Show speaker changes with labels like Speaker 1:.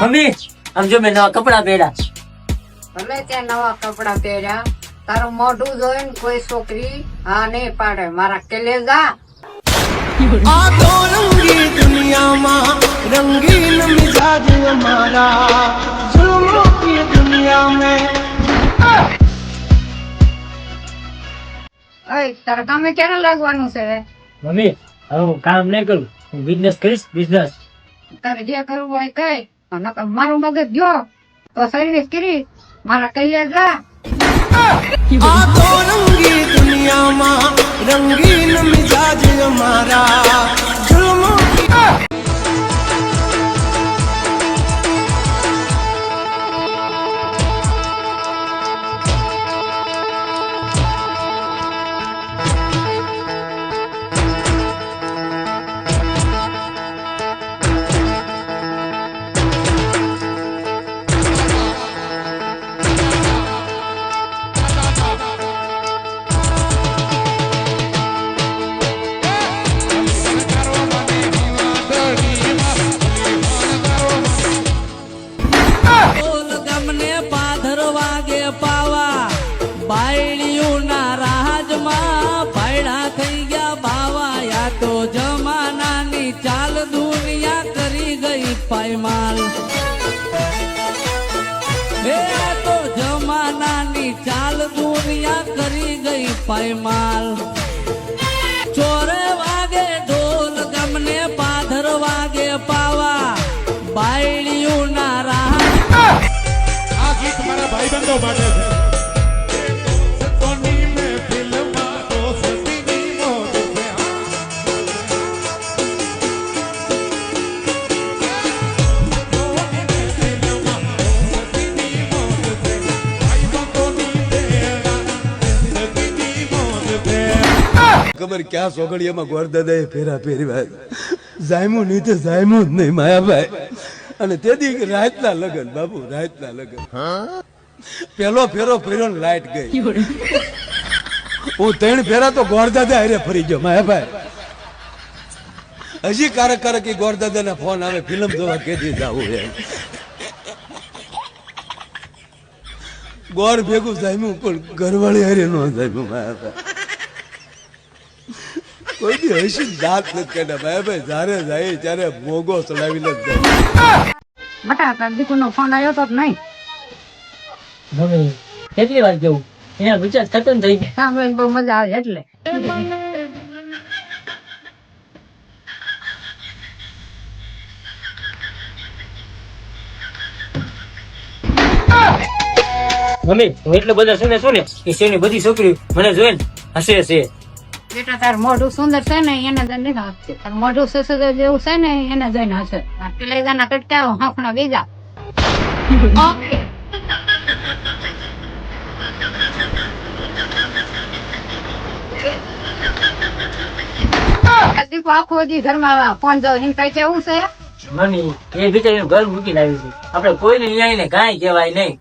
Speaker 1: Mummy સમજો મેં નવા કપડા પહેર્યા.
Speaker 2: અમે ત્યાં નવા કપડા પહેર્યા. તારું મોઢું જોઈને કોઈ છોકરી હા નહીં પાડે. મારા કેલેજા.
Speaker 3: આ તો રંગી દુનિયામાં રંગીન મિજાજ અમારા. જુલ્મો કી દુનિયા મેં
Speaker 2: ઓય તારા કામે ક્યારે લાગવાનું છે?
Speaker 1: મમ્મી હવે કામ નહીં કરું. હું બિઝનેસ કરીશ બિઝનેસ
Speaker 2: તારે જે કરવું હોય કઈ. મારું મગજ જો, તો સર્વિસ કરી, મારા કલેજા
Speaker 3: આ તો રંગી દુનિયામાં, રંગીન મિજાજ અમારા.
Speaker 4: બાયડીઓના રાજમાં જમાનાની ચાલ કરી ગઈ પાયમાલ. દુનિયા કરી ગઈ પાયમાલ. ચોરે વાગે ઢોલ ગમને પાધર વાગે પાવા. બાયડીઓના રાહ
Speaker 5: માટે છે.
Speaker 6: ખબર ક્યાં સોગડિયામાં ગોરદાદાએ ફેરા ફેરવા જાયમું નહીં તો જાયમું જ નહીં, માયાભાઈ. અને તેથી રાતના લગન બાબુ રાતના લગન. પેલો ફેરો ફેર્યો ને લાઈટ ગઈ. હું ત્રણ ફેરા તો ગોરદાદા હારે ફરી ગયો, માયાભાઈ. હજી કારક કારક એ ગોરદાદાના ફોન આવે, ફિલ્મ જોવા કેદી જાવું એમ ગોર ભેગું જામ્યું પણ ઘરવાળી હારે નો જામ્યું માયાભાઈ. કોઈ હસી દાંત નથી ભાઈ ભાઈ જ્યારે જાય ત્યારે મોગો ચડાવીને જ જાય
Speaker 2: બટા તાર ફોન આવ્યો તો નહીં
Speaker 1: મમ્મી કેટલી વાર જવું એના વિચાર ખતમ થઈ ગયા
Speaker 2: સાંભળીને બહુ મજા આવે એટલે
Speaker 1: મમ્મી હું એટલો બધા છે ને છું ને? કે શેની બધી છોકરી મને જોઈને હસે છે
Speaker 2: બેટા તાર મોઢું સુંદર છે ને એને જઈને હસશે તાર મોઢું સસુદર જેવું છે ને એને જઈને હશે. આ કલેજાના કટકા હાંફણા બીજા. દીપો આખો દી ઘરમાં ફોન જો એમ કઈ કેવું છે?
Speaker 1: એ ઘર મૂકી આવી છે. આપણે કોઈને અહીંયા ને કાંઈ કહેવાય નહીં.